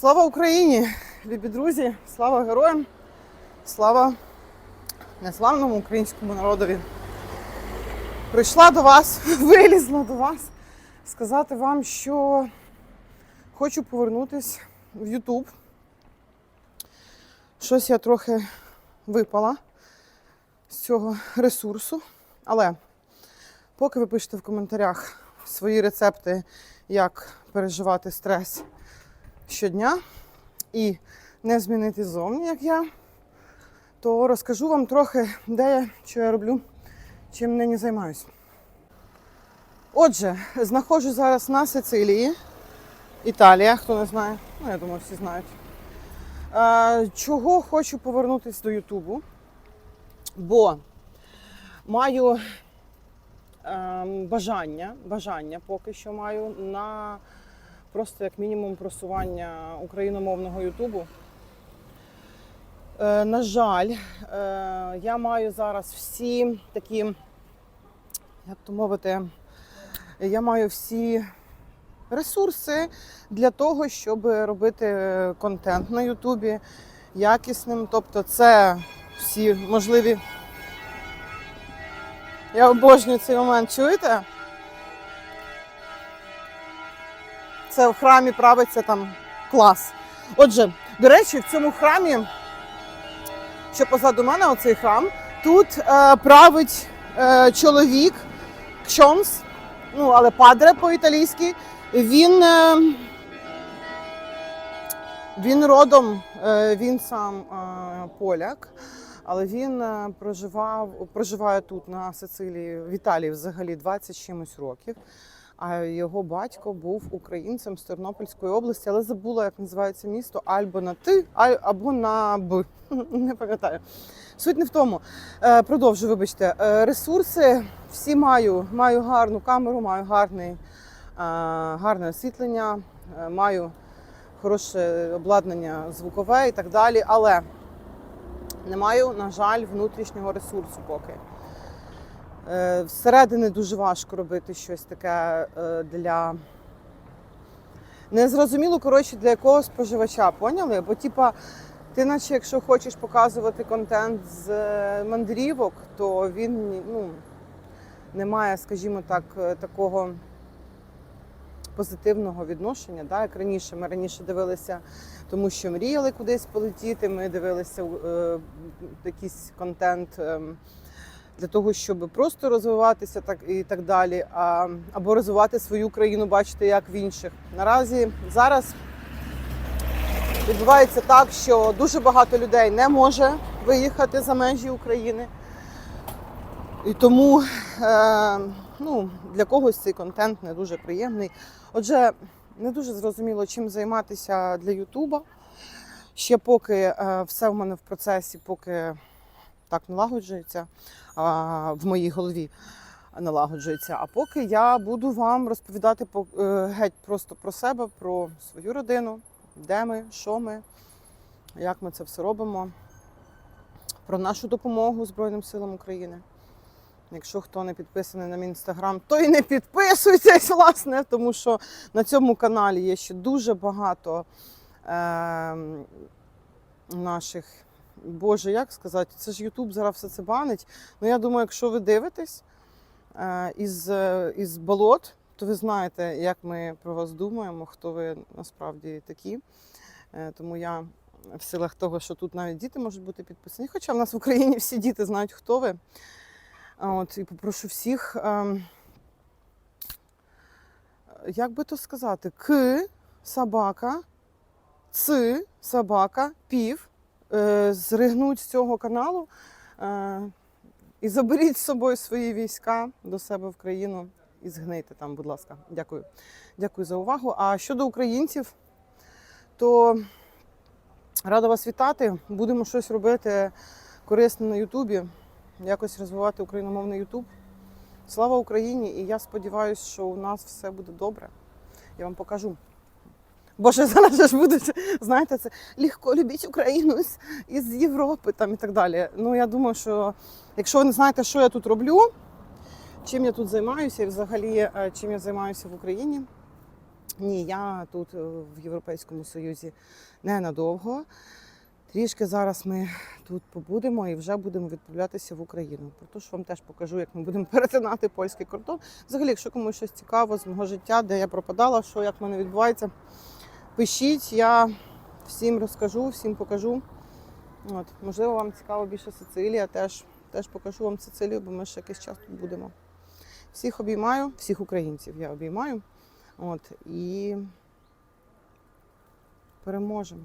Слава Україні, любі друзі, слава героям, слава неславному українському народові. Прийшла до вас, вилізла до вас сказати вам, що хочу повернутися в Ютуб. Щось я трохи випала з цього ресурсу. Але поки ви пишете в коментарях свої рецепти, як переживати стрес щодня і не змінити зовні, як я, то розкажу вам трохи, де я, що я роблю, чим нині займаюся. Отже, знаходжусь зараз на Сицилії, Італія, хто не знає, ну я думаю, всі знають. Чого хочу повернутися до Ютубу? Бо маю ем, бажання, бажання поки що маю на просто як мінімум просування україномовного Ютубу. Е, на жаль, е, я маю зараз всі такі, як то мовити, я маю всі ресурси для того, щоб робити контент на Ютубі якісним. Тобто, це всі можливі. Я обожнюю цей момент, чуєте? Це в храмі правиться там клас. Отже, до речі, в цьому храмі, що позаду мене, оцей храм, тут е, править е, чоловік кшонс, ну, але падре по-італійськи. Він, е, він родом, е, він сам е, поляк, але він е, проживав, проживає тут на Сицилії, в Італії взагалі 20 чимось років. А його батько був українцем з Тернопільської області, але забула, як називається місто Альбо на Ти, або на Б. Не пам'ятаю. Суть не в тому. Е, Продовжу, вибачте. Е, Ресурси всі маю. Маю гарну камеру, маю гарний, е, гарне освітлення, маю хороше обладнання звукове і так далі. Але не маю, на жаль, внутрішнього ресурсу поки. Е, Всередини дуже важко робити щось таке е, для. Незрозуміло, коротше, для якого споживача, поняли? Бо, типа, ти, наче, якщо хочеш показувати контент з е, мандрівок, то він ну, не має, скажімо так, е, такого позитивного відношення, да, як раніше. Ми раніше дивилися, тому що мріяли кудись полетіти. Ми дивилися е, якийсь контент. ем, для того, щоб просто розвиватися так і так далі, а, або розвивати свою країну, бачити, як в інших. Наразі зараз відбувається так, що дуже багато людей не може виїхати за межі України. І тому е, ну, для когось цей контент не дуже приємний. Отже, не дуже зрозуміло, чим займатися для Ютуба. Ще поки е, все в мене в процесі, поки так налагоджується а, в моїй голові налагоджується. А поки я буду вам розповідати по- е, геть просто про себе, про свою родину, де ми, що ми, як ми це все робимо, про нашу допомогу Збройним силам України. Якщо хто не підписаний на мій інстаграм, то і не підписуйтесь, власне, тому що на цьому каналі є ще дуже багато е, наших Боже, як сказати, це ж Ютуб зараз все це банить. Ну я думаю, якщо ви дивитесь е, із, е, із болот, то ви знаєте, як ми про вас думаємо, хто ви насправді такі. Е, тому я в силах того, що тут навіть діти можуть бути підписані. Хоча в нас в Україні всі діти знають, хто ви. От, і попрошу всіх, ем, як би то сказати, к собака, ц собака, пів зригнуть з цього каналу е, і заберіть з собою свої війська до себе в країну і згнийте там, будь ласка. Дякую. Дякую за увагу. А щодо українців, то рада вас вітати. Будемо щось робити корисне на Ютубі, якось розвивати україномовний Ютуб. Слава Україні! І я сподіваюся, що у нас все буде добре. Я вам покажу. Боже, зараз же ж будуть, знаєте, це легко любіть Україну із Європи там і так далі. Ну, я думаю, що якщо ви не знаєте, що я тут роблю, чим я тут займаюся і взагалі е, чим я займаюся в Україні, Ні, я тут е, в Європейському Союзі ненадовго. Трішки зараз ми тут побудемо і вже будемо відправлятися в Україну. Що вам теж покажу, як ми будемо перетинати польський кордон. Взагалі, якщо комусь щось цікаво з мого життя, де я пропадала, що як в мене відбувається, пишіть, я всім розкажу, всім покажу. От, можливо, вам цікаво більше Сицилія, теж, теж покажу вам Сицилію, бо ми ще якийсь час тут будемо. Всіх обіймаю, всіх українців я обіймаю. От, і переможемо.